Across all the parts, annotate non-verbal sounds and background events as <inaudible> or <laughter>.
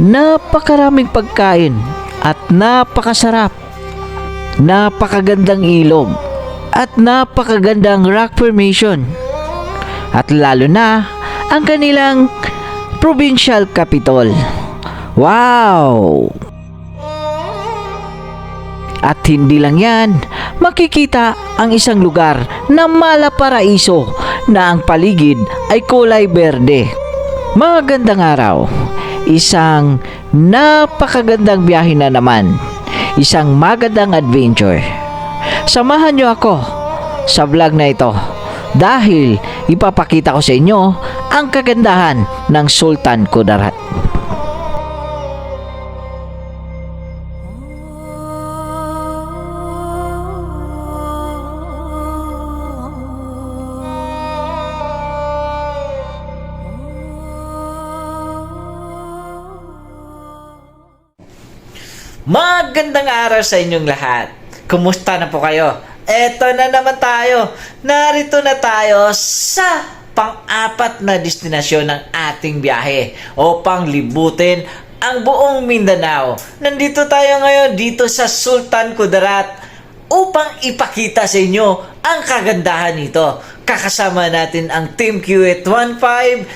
napakaraming pagkain at napakasarap. Napakagandang ilog at napakagandang rock formation. At lalo na ang kanilang provincial capital. Wow! At hindi lang yan, makikita ang isang lugar na malaparaiso na ang paligid ay kulay berde. Magandang araw. Isang napakagandang biyahe na naman. Isang magandang adventure. Samahan niyo ako sa vlog na ito dahil ipapakita ko sa inyo ang kagandahan ng Sultan Kudarat. Magandang araw sa inyong lahat. Kumusta na po kayo? Eto na naman tayo. Narito na tayo sa pang-apat na destinasyon ng ating biyahe upang libutin ang buong Mindanao. Nandito tayo ngayon dito sa Sultan Kudarat upang ipakita sa inyo ang kagandahan nito. Kakasama natin ang Team Q815,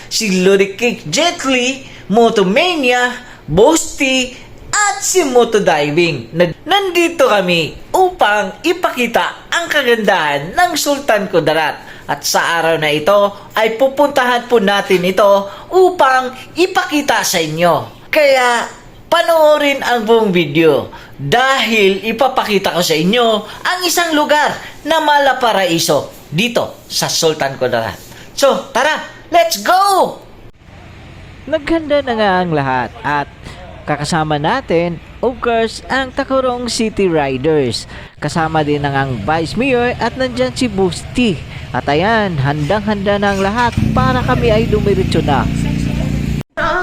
si Ludwig Jetly, Motomania, Boasty, at si Moto Diving. Nandito kami upang ipakita ang kagandahan ng Sultan Kudarat. At sa araw na ito ay pupuntahan po natin ito upang ipakita sa inyo. Kaya panoorin ang buong video dahil ipapakita ko sa inyo ang isang lugar na malaparaiso dito sa Sultan Kudarat. So, tara, let's go! Naghanda na nga ang lahat at kakasama natin, of course, ang Takurong City Riders. Kasama din ang, ang Vice Mayor at nandyan si Boosty. At ayan, handang-handa na ang lahat para kami ay dumiretso na.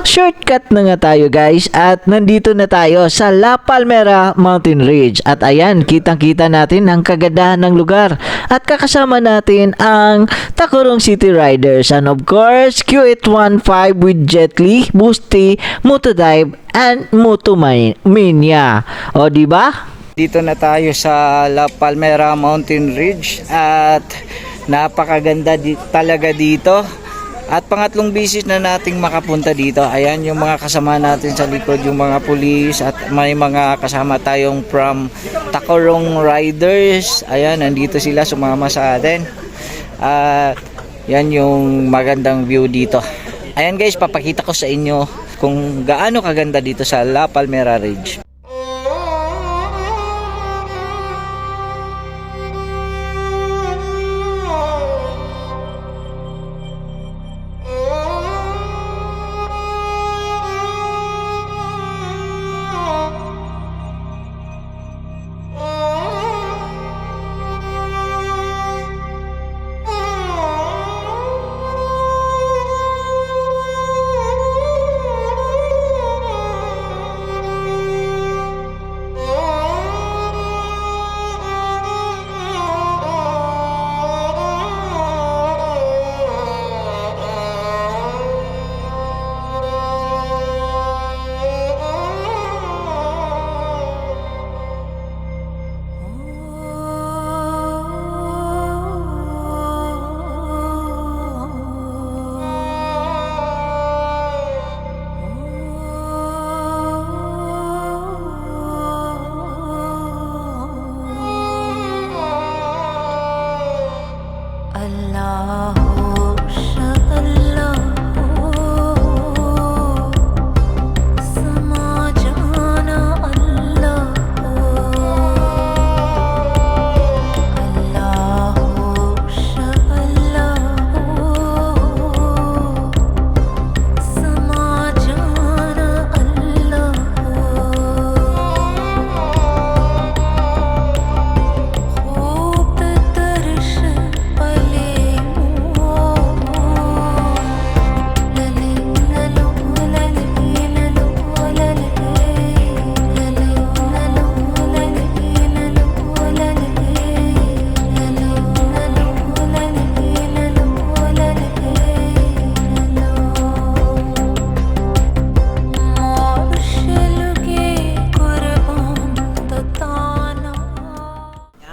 Shortcut na nga tayo guys at nandito na tayo sa La Palmera Mountain Ridge at ayan kitang-kita natin ang kagandahan ng lugar at kakasama natin ang Takurong City Riders and of course Q815 with Jet Li, Boosty, Motodive and Motomania. O di ba? Dito na tayo sa La Palmera Mountain Ridge at napakaganda di- talaga dito. At pangatlong bisis na nating makapunta dito. Ayan yung mga kasama natin sa likod, yung mga pulis at may mga kasama tayong from Tacorong Riders. Ayan, nandito sila sumama sa atin. At yan yung magandang view dito. Ayan guys, papakita ko sa inyo kung gaano kaganda dito sa La Palmera Ridge.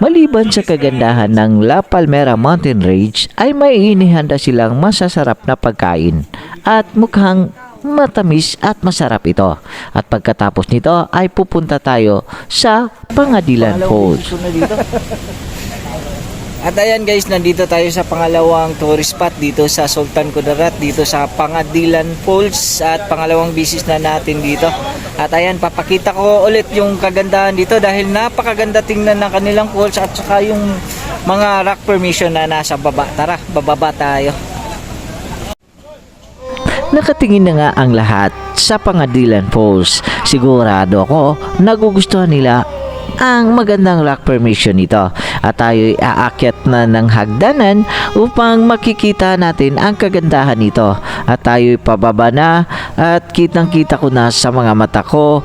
Maliban sa kagandahan ng La Palmera Mountain Range ay may inihanda silang masasarap na pagkain at mukhang matamis at masarap ito. At pagkatapos nito ay pupunta tayo sa Pangadilan Falls. <laughs> At ayan guys, nandito tayo sa pangalawang tourist spot dito sa Sultan Kudarat, dito sa Pangadilan Falls at pangalawang bisis na natin dito. At ayan, papakita ko ulit yung kagandahan dito dahil napakaganda tingnan ng kanilang falls at saka yung mga rock formation na nasa baba. Tara, bababa tayo. Nakatingin na nga ang lahat sa Pangadilan Falls. Sigurado ako nagugustuhan nila ang magandang rock formation nito at tayo'y aakyat na ng hagdanan upang makikita natin ang kagandahan nito at tayo'y pababa na at kitang kita ko na sa mga mata ko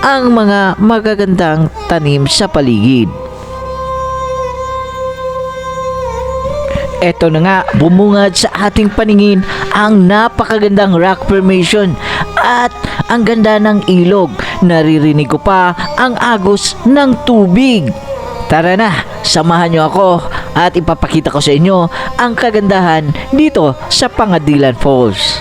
ang mga magagandang tanim sa paligid. Eto na nga, bumungad sa ating paningin ang napakagandang rock formation at ang ganda ng ilog. Naririnig ko pa ang agos ng tubig. Tara na, samahan niyo ako at ipapakita ko sa inyo ang kagandahan dito sa Pangadilan Falls.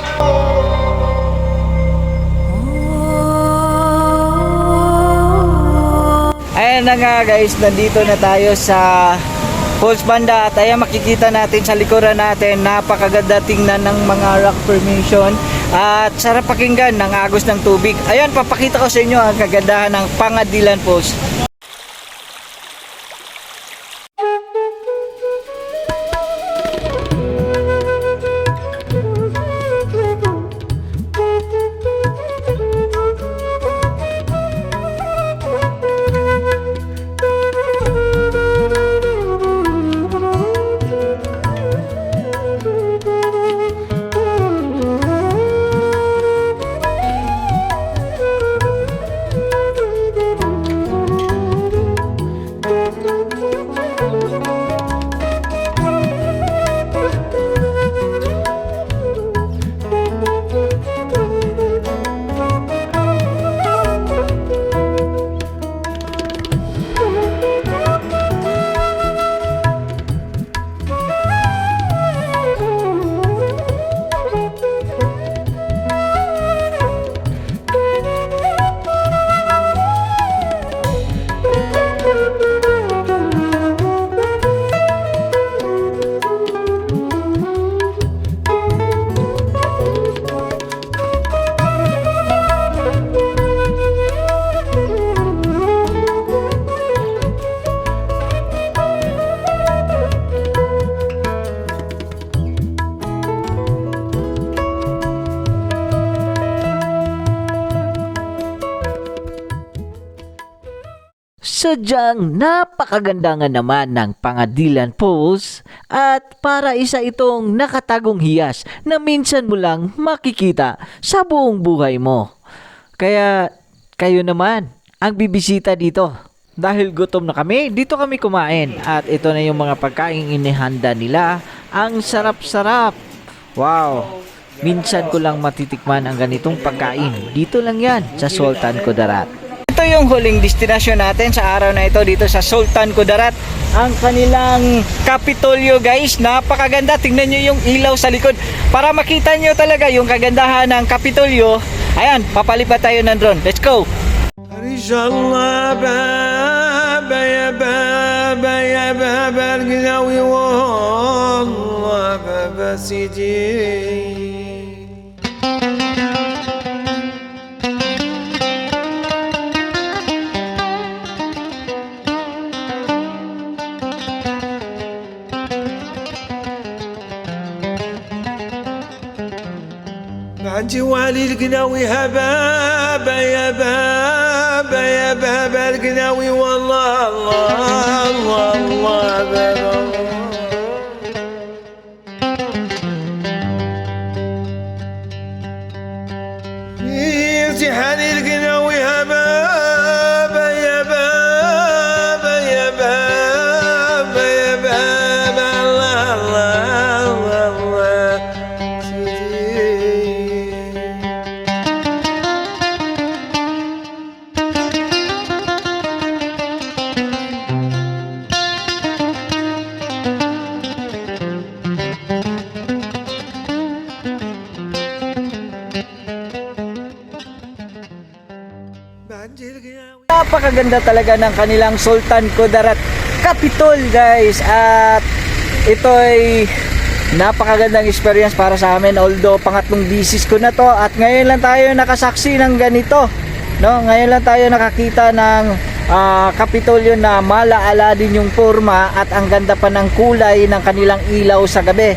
Ayan na nga guys, nandito na tayo sa Falls Banda at ayan makikita natin sa likuran natin napakaganda tingnan ng mga rock formation at sarap pakinggan ng agos ng tubig. Ayan, papakita ko sa inyo ang kagandahan ng Pangadilan Falls. Sadyang napakaganda nga naman ng Pangadilan Falls at para isa itong nakatagong hiyas na minsan mo lang makikita sa buong buhay mo. Kaya kayo naman ang bibisita dito. Dahil gutom na kami, dito kami kumain at ito na yung mga pagkain inihanda nila. Ang sarap-sarap. Wow! Minsan ko lang matitikman ang ganitong pagkain. Dito lang yan sa Sultan Kudarat Ito yung huling destinasyon natin sa araw na ito dito sa Sultan Kudarat. Ang kanilang Kapitolyo guys, napakaganda. Tingnan nyo yung ilaw sa likod. Para makita nyo talaga yung kagandahan ng Kapitolyo. Ayan, papalipat tayo ng drone. Let's go! الله بابا يا بابا يا بابا القناوي والله بابا سيدي بعد جوالي القناوي هبابا يا بابا يا بابا القناوي والله الله الله الله بابا امتحان napakaganda talaga ng kanilang Sultan Kudarat Capitol guys. At ito ay napakagandang experience para sa amin. Although pangatlong bisis ko na to. At ngayon lang tayo nakasaksi ng ganito no? Ngayon lang tayo nakakita ng ah, Kapitolyo na malaala din yung forma at ang ganda pa ng kulay ng kanilang ilaw sa gabi